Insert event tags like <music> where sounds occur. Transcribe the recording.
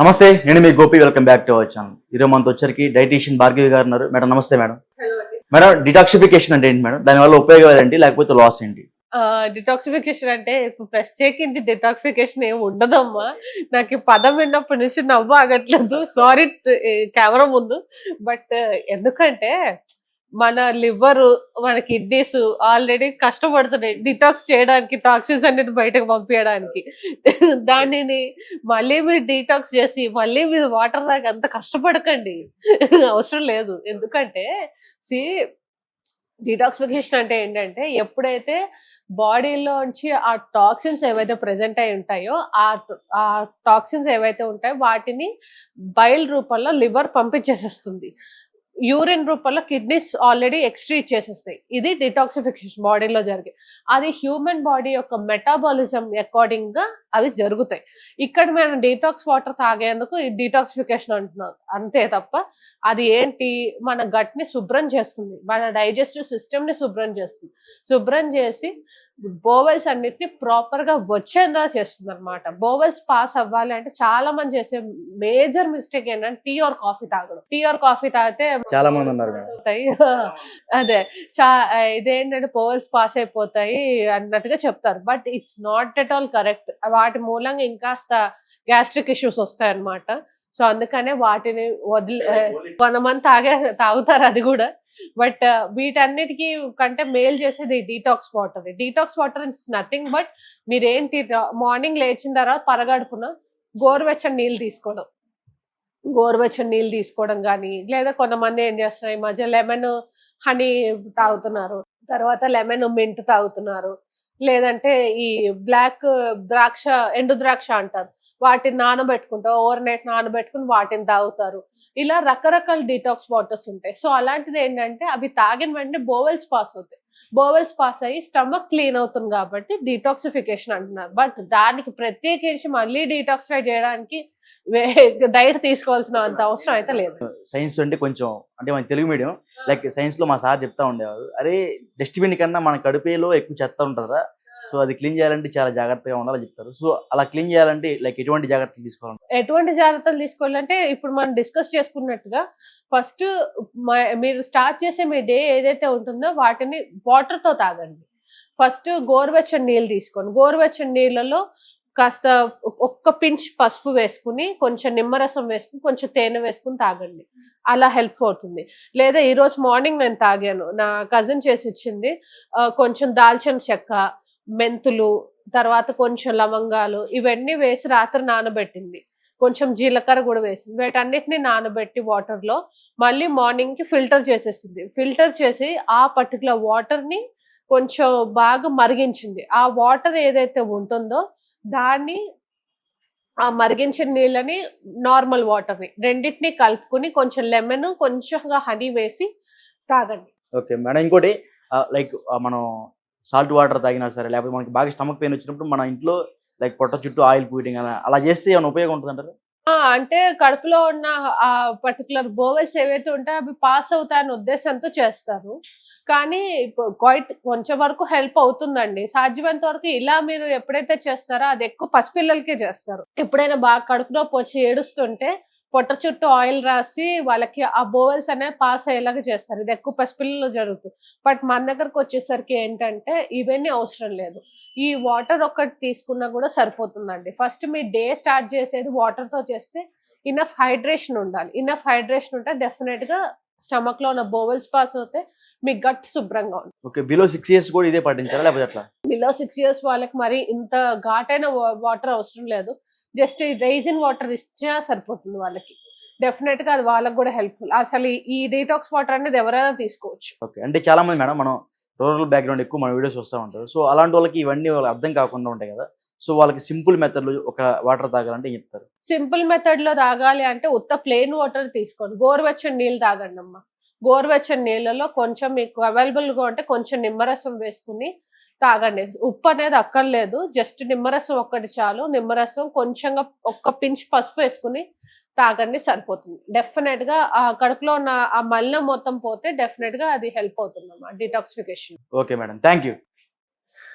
నమస్తే నేను మీ Gopi welcome back to our channel. ఈరోజు మనతో వచ్చరికి డైటీషియన్ భార్గవి గారు ఉన్నారు. మేడం నమస్తే మేడం. మేడం డిటాక్సిఫికేషన్ అంటే ఏంటి మేడం? దానివల్ల ఉపయోగాలు ఏంటి? లేకపోతే లాస్ ఏంటి? డిటాక్సిఫికేషన్ అంటే ఇప్పుడు ప్రత్యేకించి డిటాక్సిఫికేషన్ ఏమి ఉండదమ్మా. నాకు ఈ పదం విన్నప్పటి నుంచి నవ్వు ఆగట్లేదు. సారీ కెమెరా ముందు. బట్ ఎందుకంటే మన లివర్ మన కిడ్నీస్ ఆల్రెడీ కష్టపడుతున్నాయి. డిటాక్స్ చేయడానికి టాక్సిన్స్ అన్నిటి బయటకు పంపించడానికి. దానిని మళ్ళీ మీరు డీటాక్స్ చేసి మళ్ళీ మీరు వాటర్ దాకా అంత కష్టపడకండి. అవసరం లేదు. ఎందుకంటే సి డిటాక్సిఫికేషన్ అంటే ఏంటంటే ఎప్పుడైతే బాడీలోంచి ఆ టాక్సిన్స్ ఏవైతే ప్రెజెంట్ అయి ఉంటాయో ఆ ఆ టాక్సిన్స్ ఏవైతే ఉంటాయో వాటిని బయల్ రూపంలో లివర్ పంపించేసేస్తుంది. యూరిన్ రూపంలో కిడ్నీస్ ఆల్రెడీ ఎక్స్ట్రీట్ చేసేస్తాయి. ఇది డిటాక్సిఫికేషన్ బాడీలో జరిగే అది హ్యూమన్ బాడీ యొక్క మెటాబాలిజం అకార్డింగ్గా అవి జరుగుతాయి. ఇక్కడ మనం డీటాక్స్ వాటర్ తాగేందుకు ఈ డీటాక్సిఫికేషన్ అంటున్నాం. అంతే తప్ప అది ఏంటి? మన గట్ని శుభ్రం చేస్తుంది. మన డైజెస్టివ్ సిస్టమ్ని శుభ్రం చేస్తుంది. శుభ్రం చేసి బోవెల్స్ అన్నిటిని ప్రాపర్గా వచ్చేందా చేస్తుంది అనమాట బోవెల్స్ పాస్ అవ్వాలి అంటే చాలా మంది చేసే మేజర్ మిస్టేక్ ఏంటంటే టీ ఆర్ కాఫీ తాగడం. టీ ఆర్ కాఫీ తాగితే చాలా మంది ఉన్నారు <laughs> అదే చా ఇదేంటంటే పోవల్స్ పాస్ అయిపోతాయి అన్నట్టుగా చెప్తారు. But it's not at all correct వాటి మూలంగా ఇంకాస్త గ్యాస్ట్రిక్ ఇష్యూస్ వస్తాయి అన్నమాట సో అందుకనే వాటిని వదిలి కొంతమంది తాగే తాగుతారు అది కూడా. బట్ వీటన్నిటికీ కంటే మేల్ చేసేది detox water. Detox water it's nothing but మీరేంటి మార్నింగ్ లేచిన తర్వాత పరగడుపున గోరువెచ్చని నీళ్ళు తీసుకోవడం. గోరువెచ్చని నీళ్ళు తీసుకోవడం కానీ లేదా కొంతమంది ఏం చేస్తున్నారు ఈ మధ్య లెమన్ హనీ తాగుతున్నారు. తర్వాత లెమన్ మింట్ తాగుతున్నారు. లేదంటే ఈ బ్లాక్ ద్రాక్ష ఎండు ద్రాక్ష అంటారు. వాటిని నానబెట్టుకుంటారు ఓవర్ నైట్ నానబెట్టుకుని వాటిని తాగుతారు. ఇలా రకరకాల డీటాక్స్ వాటర్స్ ఉంటాయి. సో అలాంటిది ఏంటంటే అవి తాగిన వెంటనే బోవెల్స్ పాస్ అవుతాయి. బోవెల్స్ పాస్ అయ్యి స్టమక్ క్లీన్ అవుతుంది కాబట్టి డీటాక్సిఫికేషన్ అంటున్నారు. బట్ దానికి ప్రత్యేకించి మళ్ళీ డీటాక్సిఫై చేయడానికి డైట్ తీసుకోవాల్సిన అంత అవసరం అయితే లేదు. సైన్స్ అంటే కొంచెం అంటే మన తెలుగు మీడియం లైక్ సైన్స్లో మా సార్ చెప్తా ఉండేవారు. అరే డస్ట్బిన్ కన్నా మన కడుపులో ఎక్కువ చెత్త ఉంటుందా సో అది క్లీన్ చేయాలంటే చాలా జాగ్రత్తగా ఉండాలని చెప్తారు. సో అలా క్లీన్ చేయాలంటే లైక్ ఎటువంటి జాగ్రత్తలు తీసుకోవాలి ఎటువంటి జాగ్రత్తలు తీసుకోవాలంటే ఇప్పుడు మనం డిస్కస్ చేసుకున్నట్టుగా ఫస్ట్ మీరు స్టార్ట్ చేసే మీ డే ఏదైతే ఉంటుందో వాటిని వాటర్తో తాగండి. ఫస్ట్ గోరువెచ్చని నీళ్ళు తీసుకోండి. గోరువెచ్చని నీళ్ళలో కాస్త ఒక్క పించ్ పసుపు వేసుకుని కొంచెం నిమ్మరసం వేసుకుని కొంచెం తేనె వేసుకుని తాగండి. అలా హెల్ప్ అవుతుంది. లేదా ఈరోజు మార్నింగ్ నేను తాగాను. నా కజిన్ చేసి ఇచ్చింది కొంచెం దాల్చిన చెక్క మెంతులు తర్వాత కొంచెం లవంగాలు ఇవన్నీ వేసి రాత్రి నానబెట్టింది. కొంచెం జీలకర్ర కూడా వేసింది. వీటన్నిటిని నానబెట్టి వాటర్లో మళ్ళీ మార్నింగ్కి ఫిల్టర్ చేసేసింది. ఫిల్టర్ చేసి ఆ పర్టికులర్ వాటర్ని కొంచెం బాగా మరిగించింది. ఆ వాటర్ ఏదైతే ఉంటుందో దాన్ని ఆ మరిగించిన నీళ్ళని నార్మల్ వాటర్ని రెండింటిని కలుపుకుని కొంచెం లెమన్ కొంచెంగా హనీ వేసి తాగండి. ఓకే మేడం ఇంకోటి లైక్ మనం సాల్ట్ వాటర్ తాగినా సరే లేకపోతే మనకి బాగా స్టమక్ పెయిన్ వచ్చినప్పుడు మన ఇంట్లో లైక్ పొట్ట చుట్టూ ఆయిల్ పూయడం అలా అలా చేస్తే ఏమైనా ఉపయోగం ఉంటుందంటారు? అంటే కడుపులో ఉన్న ఆ పర్టికులర్ బోవెల్స్ ఏవైతే ఉంటాయో అవి పాస్ అవుతాయనే ఉద్దేశంతో చేస్తారు. కానీ క్వైట్ కొంచెం వరకు హెల్ప్ అవుతుందండి. సాధ్యమైనంత వరకు ఇలా మీరు ఎప్పుడైతే చేస్తారో అది ఎక్కువ పసిపిల్లలకే చేస్తారు. ఎప్పుడైనా బాగా కడుపు నొప్పి వచ్చి ఏడుస్తుంటే పొట్ట చుట్టూ ఆయిల్ రాసి వాళ్ళకి ఆ బోవెల్స్ అనేవి పాస్ అయ్యేలాగా చేస్తారు. ఇది ఎక్కువ పసిపిల్లల్లో జరుగుతుంది. బట్ మన దగ్గరకు వచ్చేసరికి ఏంటంటే ఇవన్నీ అవసరం లేదు. ఈ వాటర్ ఒక్కటి తీసుకున్నా కూడా సరిపోతుందండి. ఫస్ట్ మీ డే స్టార్ట్ చేసేది వాటర్తో చేస్తే ఇనఫ్ హైడ్రేషన్ ఉండాలి. ఇనఫ్ హైడ్రేషన్ ఉంటే డెఫినెట్గా స్టమక్లో స్టమక్లో ఉన్న బోవెల్స్ పాస్ అవుతాయి. మీ గట్ శుభ్రంగా ఉంటుంది ఓకే బిలో సిక్స్ ఇయర్స్ కూడా ఇదే పాటించారా లేకపోతే అట్లా బిలో సిక్స్ ఇయర్స్ వాళ్ళకి మరి ఇంత ఘాటైన వాటర్ అవసరం లేదు. జస్ట్ రైజిన్ వాటర్ ఇచ్చినా సరిపోతుంది వాళ్ళకి. డెఫినెట్గా అది వాళ్ళకి కూడా హెల్ప్ఫుల్ అసలు ఈ- డీటాక్స్ వాటర్ అనేది ఎవరైనా తీసుకోవచ్చు. ఓకే అంటే చాలా మంది మేడం మనం రూరల్ బ్యాక్గ్రౌండ్ ఎక్కువ మన వీడియోస్ వస్తూ ఉంటారు. సో అలాంటి వాళ్ళకి ఇవన్నీ వాళ్ళకి అర్థం కాకుండా ఉంటాయి కదా. సో వాళ్ళకి సింపుల్ మెథడ్లు ఒక వాటర్ తాగాలంటే చెప్తారు? సింపుల్ మెథడ్లో తాగాలి అంటే ఉత్త ప్లెయిన్ వాటర్ తీసుకోండి. గోరువెచ్చని నీళ్ళు తాగండి అమ్మ గోరువెచ్చని నీళ్ళలో కొంచెం మీకు అవైలబుల్గా ఉంటే కొంచెం నిమ్మరసం వేసుకుని తాగండి. ఉప్పు అనేది అక్కర్లేదు. జస్ట్ నిమ్మరసం ఒక్కటి చాలు. నిమ్మరసం కొంచెంగా ఒక్క పించ్ పసుపు వేసుకుని తాగండి సరిపోతుంది. డెఫినెట్గా ఆ కడుపులో ఉన్న ఆ మలినం మొత్తం పోతే డెఫినెట్గా అది హెల్ప్ అవుతుంది అన్నమాట detoxification okay madam thank you